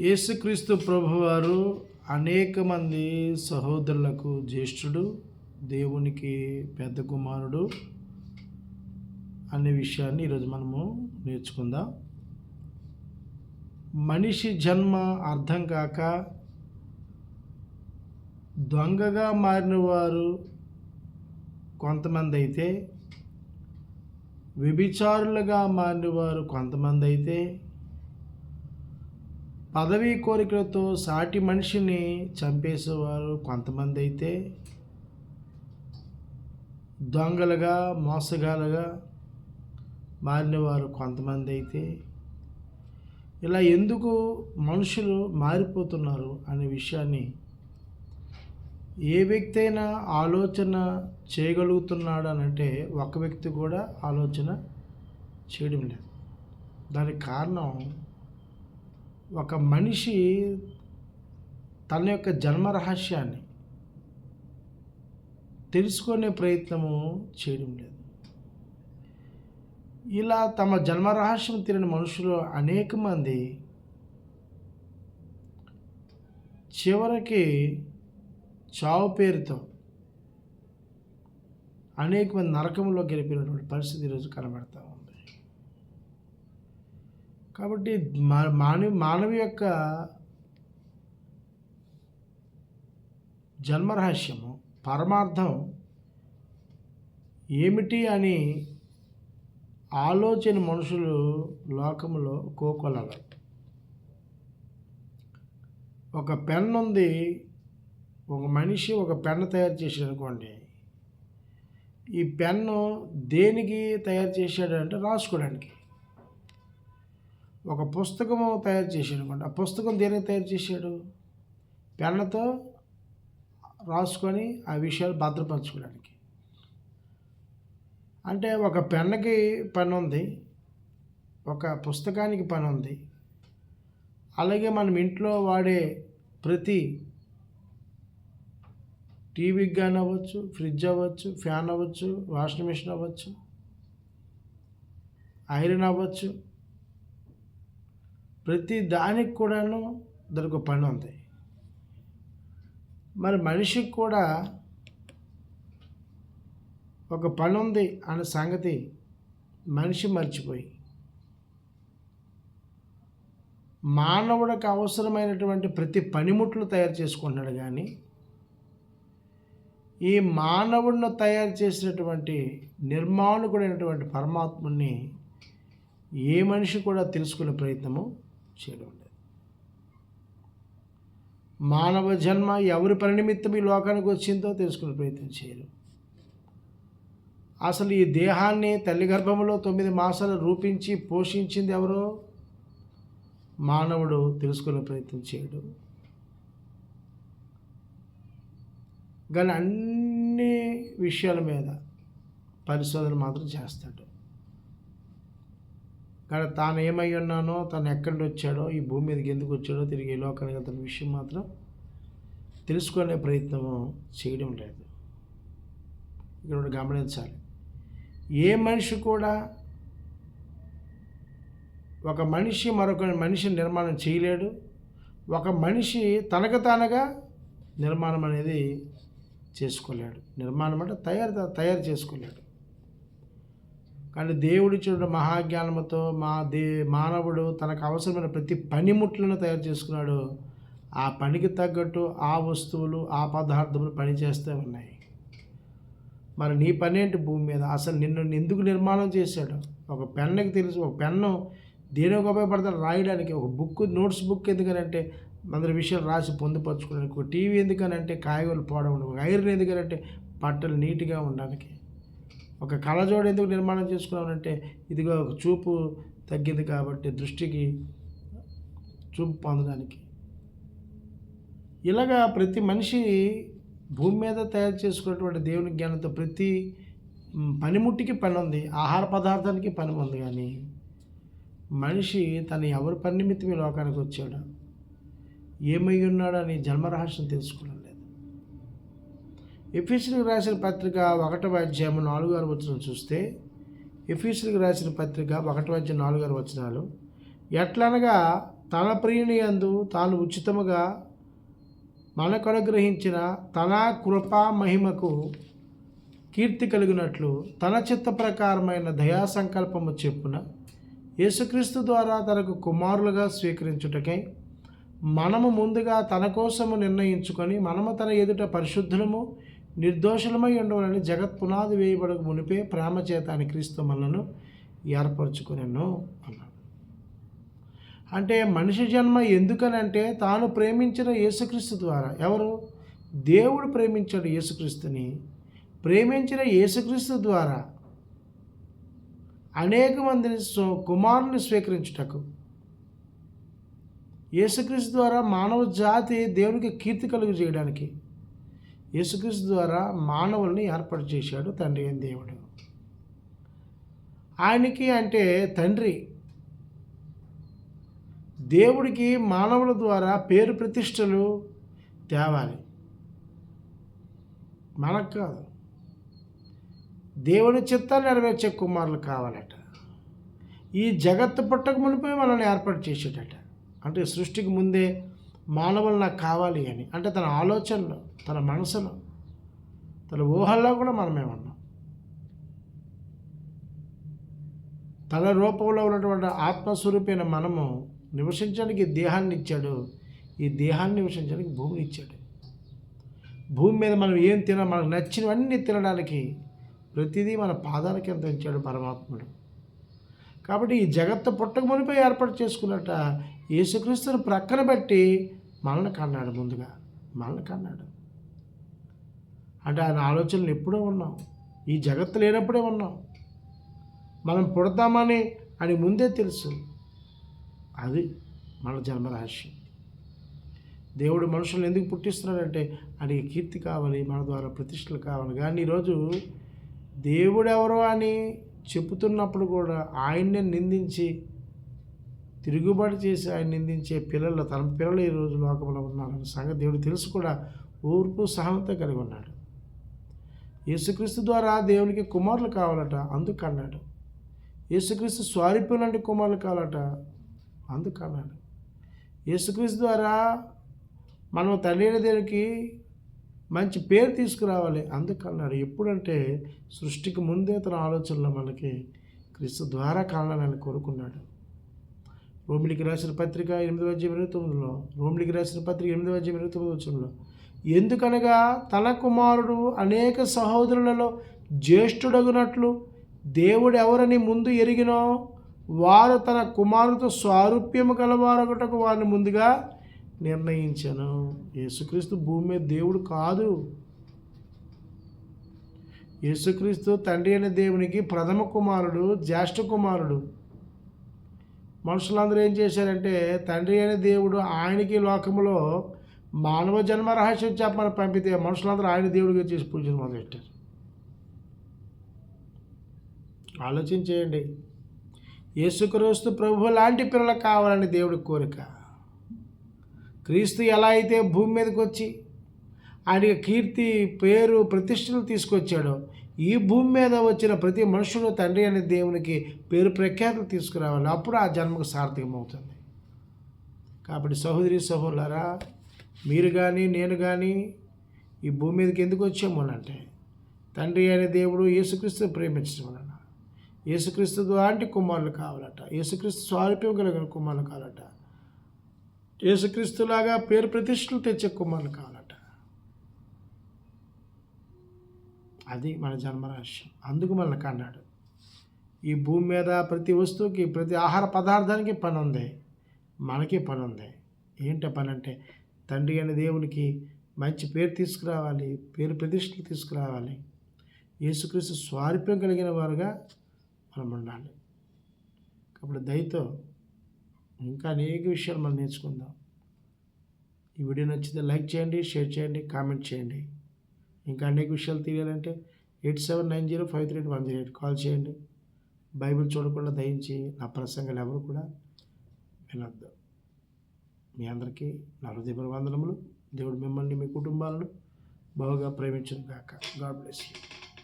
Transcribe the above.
యేసుక్రీస్తు ప్రభువారు అనేక మంది సహోదరులకు జ్యేష్ఠుడు దేవునికి పెద్ద కుమారుడు అనే విషయాన్ని ఈరోజు మనము నేర్చుకుందాం. మనిషి జన్మ అర్థం కాక దొంగగా మారిన వారు కొంతమంది అయితే వ్యభిచారులుగా మారిన వారు కొంతమంది అయితే పదవీ కోరికలతో సాటి మనిషిని చంపేసేవారు కొంతమంది అయితే. దొంగలుగా మోసగాలుగా మారినవారు కొంతమంది అయితే. ఇలా ఎందుకు మనుషులు మారిపోతున్నారు అనే విషయాన్ని ఏ వ్యక్తి అయినా ఆలోచన చేయగలుగుతున్నాడు అని అంటే ఒక వ్యక్తి కూడా ఆలోచన చేయడం లేదు. దానికి కారణం ఒక మనిషి తన యొక్క జన్మ రహస్యాన్ని తెలుసుకునే ప్రయత్నము చేయడం లేదు. ఇలా తమ జన్మ రహస్యం తెలియని మనుషులు అనేక మంది చివరికి చావు పేరుతో అనేక మంది నరకంలో గెలిపినటువంటి పరిస్థితి ఈరోజు కనబడతా కాబట్టి మా మానవ మానవ యొక్క జన్మరహస్యము పరమార్థం ఏమిటి అని ఆలోచన మనుషులు లోకంలో కోకొలరు. ఒక పెన్ ఉంది ఒక మనిషి ఒక పెన్ను తయారు చేశాడు అనుకోండి ఈ పెన్ను దేనికి తయారు చేశాడు అంటే రాసుకోవడానికి. ఒక పుస్తకము తయారు చేశాడు అనుకోండి ఆ పుస్తకం దేనికి తయారు చేశాడు? పెన్నుతో రాసుకొని ఆ విషయాలు భద్రపరచుకోవడానికి. అంటే ఒక పెన్నుకి పని ఉంది ఒక పుస్తకానికి పని ఉంది. అలాగే మనం ఇంట్లో వాడే ప్రతి టీవీకి కానీ అవ్వచ్చు ఫ్రిడ్జ్ అవ్వచ్చు ఫ్యాన్ అవ్వచ్చు వాషింగ్ మిషన్ అవ్వచ్చు ఐరన్ అవ్వచ్చు ప్రతి దానికి కూడాను దానికి ఒక పని ఉంది. మరి మనిషికి కూడా ఒక పని ఉంది అనే సంగతి మనిషి మర్చిపోయి. మానవుడికి అవసరమైనటువంటి ప్రతి పనిముట్లు తయారు చేసుకుంటున్నాడు కానీ ఈ మానవుడిని తయారు చేసినటువంటి నిర్మాణకుడైనటువంటి పరమాత్ముని ఏ మనిషి కూడా తెలుసుకునే ప్రయత్నము చేయడం. లేదు మానవ జన్మ ఎవరి పరినిమిత్తం ఈ లోకానికి వచ్చిందో తెలుసుకునే ప్రయత్నం చేయరు. అసలు ఈ దేహాన్ని తల్లి గర్భంలో తొమ్మిది మాసాలు రూపించి పోషించింది ఎవరో? మానవుడు తెలుసుకునే ప్రయత్నం చేయడు. కానీ అన్ని విషయాల మీద పరిశోధన మాత్రం చేస్తాడు. కానీ తాను ఏమై ఉన్నానో తను ఎక్కడి వచ్చాడో ఈ భూమి మీదకి ఎందుకు వచ్చాడో తిరిగి ఈ లోకానికి అతని విషయం మాత్రం తెలుసుకునే ప్రయత్నం చేయడం లేదు. ఇక్కడ గమనించాలి. ఏ మనిషి కూడా ఒక మనిషి మరొక మనిషి నిర్మాణం చేయలేడు. ఒక మనిషి తనకు తానుగా నిర్మాణం అనేది చేసుకోలేడు. నిర్మాణం అంటే తయారు తయారు చేసుకోలేడు. కానీ దేవుడి చూడ మహాజ్ఞానముతో మా దే మానవుడు తనకు అవసరమైన ప్రతి పనిముట్లను తయారు చేసుకున్నాడు. ఆ పనికి తగ్గట్టు ఆ వస్తువులు ఆ పదార్థములు పనిచేస్తూ ఉన్నాయి. మరి నీ పని ఏంటి భూమి మీద? అసలు నిన్ను ఎందుకు నిర్మాణం చేశాడు? ఒక పెన్నుకి తెలుసు ఒక పెన్ను దేనికి ఉపయోగపడతాడు రాయడానికి? ఒక బుక్ నోట్స్ బుక్ ఎందుకనంటే అందరి విషయాలు రాసి పొందుపరచుకోవడానికి. ఒక టీవీ ఎందుకనంటే కాయగూరలు పోవడం ఒక ఐరన్ ఎందుకనంటే బట్టలు నీట్గా ఉండడానికి. ఒక కళ్ళజోడు ఎందుకు నిర్మాణం చేసుకున్నామంటే ఇదిగో ఒక చూపు తగ్గింది కాబట్టి దృష్టికి చూపు పొందడానికి. ఇలాగా ప్రతి మనిషి భూమి మీద తయారు చేసుకున్నటువంటి దేవుని జ్ఞానంతో ప్రతి పనిముట్టికి పని ఉంది ఆహార పదార్థానికి పని ఉంది కానీ మనిషి తను ఎవరి పని ఈ లోకానికి వచ్చాడు? ఏమై ఉన్నాడని జన్మరహస్యం తెలుసుకున్నాడు. ఎఫీసులకు రాసిన పత్రిక ఒకటవ అధ్యాయం నాలుగు ఆరు వచనం చూస్తే ఎఫీసులకు రాసిన పత్రిక ఒకటవ అధ్యాయం నాలుగు ఆరు వచనాలు ఎట్లనగా తన ప్రియుని యందు తాను ఉచితముగా మనకు అనుగ్రహించిన తన కృపా మహిమకు కీర్తి కలిగినట్లు తన చిత్త ప్రకారమైన దయా సంకల్పము చెప్పున యేసుక్రీస్తు ద్వారా తనకు కుమారులుగా స్వీకరించుటకై మనము ముందుగా తన కోసము నిర్ణయించుకొని మనము తన ఎదుట పరిశుద్ధులము నిర్దోషులమై ఉండవాలని జగత్ పునాది వేయబడక మునిపే ప్రేమ చేత అని క్రీస్తు మనను ఏర్పరచుకునేను అన్నాడు. అంటే మనిషి జన్మ ఎందుకనంటే తాను ప్రేమించిన యేసుక్రీస్తు ద్వారా. ఎవరు? దేవుడు ప్రేమించాడు యేసుక్రీస్తుని. ప్రేమించిన యేసుక్రీస్తు ద్వారా అనేక మందిని స్వ- కుమారుని స్వీకరించుటకు. యేసుక్రీస్తు ద్వారా మానవ జాతి దేవునికి కీర్తి కలుగు చేయడానికి యేసుక్రీస్తు ద్వారా మానవుల్ని ఏర్పాటు చేశాడు తండ్రి అని దేవుడు. ఆయనకి అంటే తండ్రి. దేవుడికి మానవుల ద్వారా పేరు ప్రతిష్టలు తేవాలి. మనకు కాదు. దేవుని చిత్తాన్ని నెరవేర్చే కుమారులు కావాలట. ఈ జగత్తు పుట్టక మునిపోయి మనల్ని ఏర్పాటు చేసేటట. అంటే సృష్టికి ముందే మానవులు నాకు కావాలి అని. అంటే తన ఆలోచనలో తన మనసులో తన ఊహల్లో కూడా మనమే ఉన్నాం. తన రూపంలో ఉన్నటువంటి ఆత్మస్వరూపైన మనము నివసించడానికి దేహాన్ని ఇచ్చాడు. ఈ దేహాన్ని నివసించడానికి భూమిని ఇచ్చాడు. భూమి మీద మనం ఏం తిన మనకు నచ్చినవన్నీ తినడానికి ప్రతిదీ మన పాదాల కింద ఇచ్చాడు పరమాత్ముడు. కాబట్టి ఈ జగత్తు పుట్టక మునిపై ఏర్పాటు చేసుకున్నట్ట యేసుక్రీస్తుని ప్రక్కన పెట్టి మనల్ని కన్నాడు ముందుగా మనల్ని కన్నాడు. అంటే ఆయన ఆలోచనలు ఎప్పుడో ఉన్నాం ఈ జగత్తు లేనప్పుడే ఉన్నాం. మనం పుడతామని అని ముందే తెలుసు. అది మన జన్మ రహస్యం దేవుడు మనుషులను ఎందుకు పుట్టిస్తున్నాడంటే ఆయనకి కీర్తి కావాలి మన ద్వారా ప్రతిష్టలు కావాలి. కానీ ఈరోజు దేవుడు ఎవరో అని చెబుతున్నప్పుడు కూడా ఆయన్నే నిందించి తిరుగుబాటు చేసి ఆయన నిందించే పిల్లలు తన పిల్లలు ఈరోజు లోకంలో ఉన్నారన్న సంగతి దేవుడు తెలుసు కూడా ఓర్పు సహనత కలిగి ఉన్నాడు. యేసుక్రీస్తు ద్వారా దేవునికి కుమారులు కావాలట అందుకు అన్నాడు. యేసుక్రీస్తు స్వారూప్యం లాంటి కుమారులు కావాలట అందుకు అన్నాడు. యేసుక్రీస్తు ద్వారా మనం తండ్రి దేవునికి మంచి పేరు తీసుకురావాలి అందుకన్నాడు ఎప్పుడంటే సృష్టికి ముందే తన ఆలోచనలో మనకి క్రీస్తు ద్వారా కావాలని కోరుకున్నాడు. రోమిలికి రాసిన పత్రిక ఎనిమిది అధ్యాయం ఇరవై తొమ్మిదిలో రోమిలికి రాసిన పత్రిక ఎనిమిది అధ్యాయం ఇరవై తొమ్మిది వచ్చంలో ఎందుకనగా తన కుమారుడు అనేక సహోదరులలో జ్యేష్ఠుడగునట్లు దేవుడు ఎవరని ముందు ఎరిగినో వారు తన కుమారుతో స్వారూప్యము కలవారొకటకు వారిని ముందుగా నిర్ణయించాను. యేసుక్రీస్తు భూమి మీద దేవుడు కాదు. యేసుక్రీస్తు తండ్రి అయిన దేవునికి ప్రథమ కుమారుడు జ్యేష్ఠ కుమారుడు. మనుషులందరూ ఏం చేశారంటే తండ్రి అనే దేవుడు ఆయనకి లోకములో మానవ జన్మ రహస్యం చెప్పమని పంపితే మనుషులందరూ ఆయన దేవుడిగా చేసి పూజలు మొదలెట్టారు. ఆలోచించేయండి యేసుక్రీస్తు ప్రభు లాంటి పిల్లలు కావాలని దేవుడి కోరిక. క్రీస్తు ఎలా అయితే భూమి మీదకి వచ్చి ఆయన కీర్తి పేరు ప్రతిష్టలు తీసుకొచ్చాడో ఈ భూమి మీద వచ్చిన ప్రతి మనుషులు తండ్రి అనే దేవునికి పేరు ప్రఖ్యాతులు తీసుకురావాలి. అప్పుడు ఆ జన్మకు సార్థకమవుతుంది. కాబట్టి సహోదరి సహోదరులారా మీరు కానీ నేను కానీ ఈ భూమి మీదకి ఎందుకు వచ్చాము తండ్రి అనే దేవుడు యేసుక్రీస్తు ప్రేమించడం వలన యేసుక్రీస్తు లాంటి కుమారులు కావాలట యేసుక్రీస్తు స్వారూప్యం కలిగిన కుమారులు కావాలట యేసుక్రీస్తులాగా పేరు ప్రతిష్టలు తెచ్చే కుమారులు కావాలి అది మన జన్మరహస్యం. అందుకు మనల్ని కన్నాడు. ఈ భూమి మీద ప్రతి వస్తువుకి ప్రతి ఆహార పదార్థానికి పని ఉంది మనకి పని ఉంది ఏంటి పని అంటే తండ్రి అనే దేవునికి మంచి పేరు తీసుకురావాలి పేరు ప్రతిష్టలు తీసుకురావాలి. యేసుక్రీస్తు స్వారూప్యం కలిగిన వారుగా మనం ఉండాలి. అప్పుడు దయతో ఇంకా అనేక విషయాలు మనం నేర్చుకుందాం. ఈ వీడియో నచ్చితే లైక్ చేయండి షేర్ చేయండి కామెంట్ చేయండి. ఇంకా అనేక విషయాలు తెలియాలంటే eight seven nine zero five three eight one zero eight call చేయండి. బైబిల్ చూడకుండా దయించి నా ప్రసంగాలు ఎవరు కూడా వినొద్దు. మీ అందరికీ నా హృదయపర వందనములు. దేవుడు మిమ్మల్ని మీ కుటుంబాలను బాగా ప్రేమించను కాక గాడ్ బ్లెస్ యూ.